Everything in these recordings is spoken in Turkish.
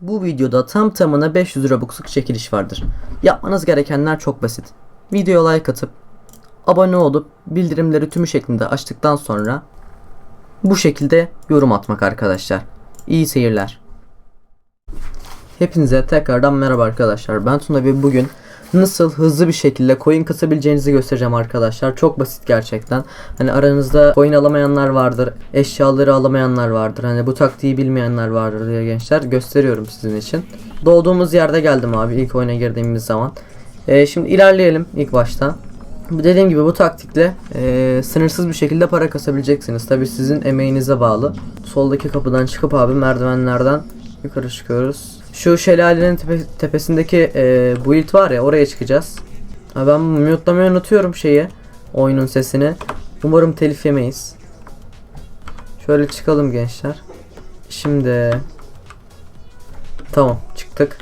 Bu videoda tam tamına 500 Robux'luk çekiliş vardır. Yapmanız gerekenler çok basit. Videoya like atıp, abone olup, bildirimleri tümü şeklinde açtıktan sonra bu şekilde yorum atmak arkadaşlar. İyi seyirler. Hepinize tekrardan merhaba arkadaşlar. Ben Tuna ve bugün nasıl hızlı bir şekilde coin kasabileceğinizi göstereceğim arkadaşlar. Çok basit gerçekten. Hani aranızda coin alamayanlar vardır, eşyaları alamayanlar vardır. Hani bu taktiği bilmeyenler vardır diye gençler gösteriyorum sizin için. Doğduğumuz yerde geldim abi ilk oyuna girdiğimiz zaman. Ee, şimdi ilerleyelim ilk başta. Dediğim gibi bu taktikle e, sınırsız bir şekilde para kasabileceksiniz. Tabi sizin emeğinize bağlı. Soldaki kapıdan çıkıp abi merdivenlerden yukarı çıkıyoruz. Şu şelalenin tepe- tepesindeki e, build var ya oraya çıkacağız. Ha, ben mute'lamayı unutuyorum şeyi. Oyunun sesini. Umarım telif yemeyiz. Şöyle çıkalım gençler. Şimdi Tamam çıktık.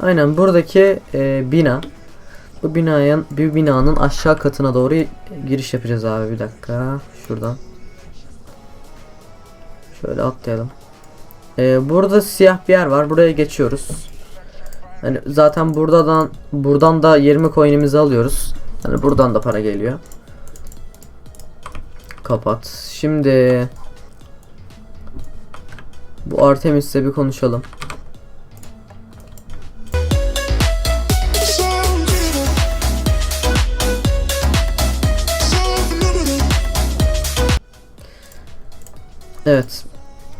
Aynen buradaki e, bina. Bu binaya bir binanın aşağı katına doğru giriş yapacağız abi bir dakika. Şuradan. Şöyle atlayalım. Ee, burada siyah bir yer var. Buraya geçiyoruz. Hani zaten buradan buradan da 20 coin'imizi alıyoruz. Hani buradan da para geliyor. Kapat. Şimdi bu Artemis'le bir konuşalım. Evet.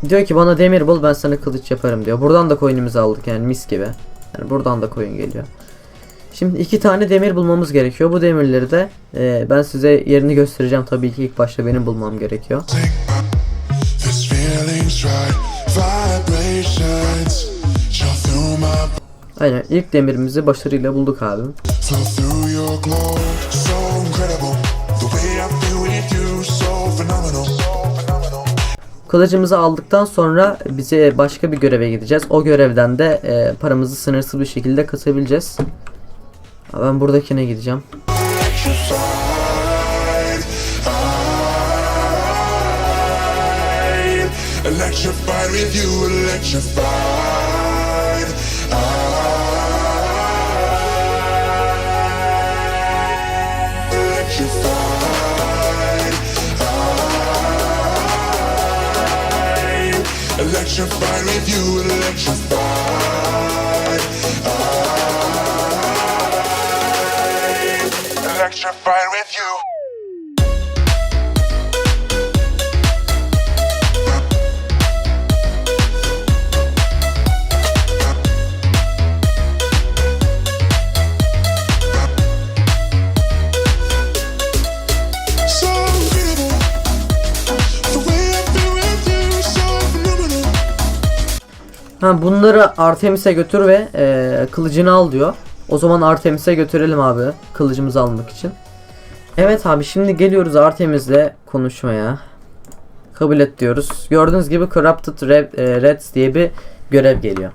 Diyor ki bana demir bul ben sana kılıç yaparım diyor. Buradan da coin'imizi aldık yani mis gibi. Yani buradan da coin geliyor. Şimdi iki tane demir bulmamız gerekiyor. Bu demirleri de e, ben size yerini göstereceğim. Tabii ki ilk başta benim bulmam gerekiyor. Aynen ilk demirimizi başarıyla bulduk abi. Kılıcımızı aldıktan sonra bize başka bir göreve gideceğiz. O görevden de e, paramızı sınırsız bir şekilde kasabileceğiz. Ben buradakine gideceğim. Electrified with you, electrified. Ah. Electrified with you, electrified. I- Electrified with you. Ha bunları Artemis'e götür ve e, kılıcını al diyor. O zaman Artemis'e götürelim abi kılıcımızı almak için. Evet abi şimdi geliyoruz Artemis'le konuşmaya. Kabul et diyoruz. Gördüğünüz gibi Corrupted e, Reds diye bir görev geliyor.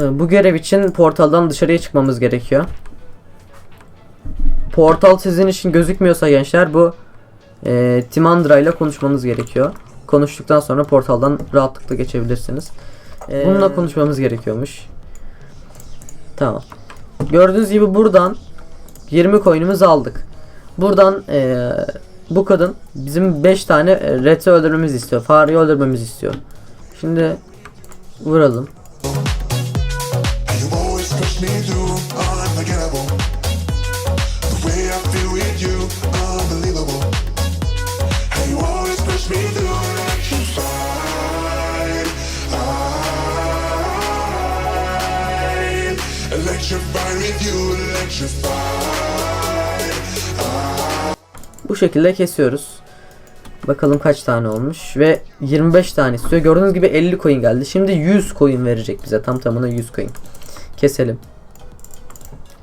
E, bu görev için portaldan dışarıya çıkmamız gerekiyor. Portal sizin için gözükmüyorsa gençler bu e, Timandra ile konuşmanız gerekiyor. Konuştuktan sonra portaldan rahatlıkla geçebilirsiniz. E, bununla konuşmamız gerekiyormuş. Tamam. Gördüğünüz gibi buradan 20 coin'imizi aldık. Buradan e, bu kadın bizim 5 tane e, reti öldürmemizi istiyor. Fareyi öldürmemizi istiyor. Şimdi vuralım. Bu şekilde kesiyoruz. Bakalım kaç tane olmuş ve 25 tane istiyor. Gördüğünüz gibi 50 coin geldi. Şimdi 100 coin verecek bize. Tam tamına 100 coin. Keselim.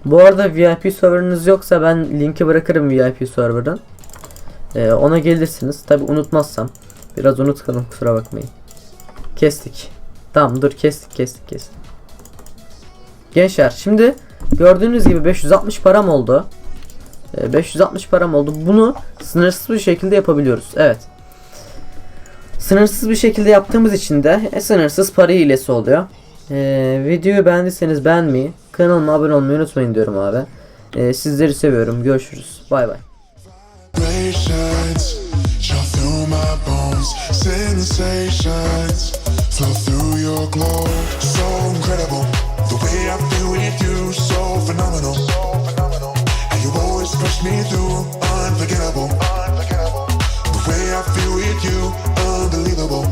Bu arada VIP serverınız yoksa ben linki bırakırım VIP server'ın. Ee, ona gelirsiniz. Tabi unutmazsam. Biraz unutkalım kusura bakmayın. Kestik. Tamam dur kestik kestik kestik. Gençler şimdi gördüğünüz gibi 560 param oldu. Ee, 560 param oldu. Bunu sınırsız bir şekilde yapabiliyoruz. Evet. Sınırsız bir şekilde yaptığımız için de e, sınırsız para hilesi oluyor. Ee, videoyu beğendiyseniz beğenmeyi, kanalıma abone olmayı unutmayın diyorum abi. Ee, sizleri seviyorum. Görüşürüz. Bay bay. Sensations flow through your glow. Push me through, unforgettable. Unforgettable. The way I feel with you, unbelievable.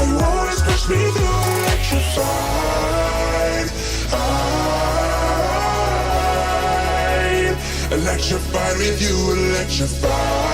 And you always push me through, electrified. I'm electrified with you, electrified.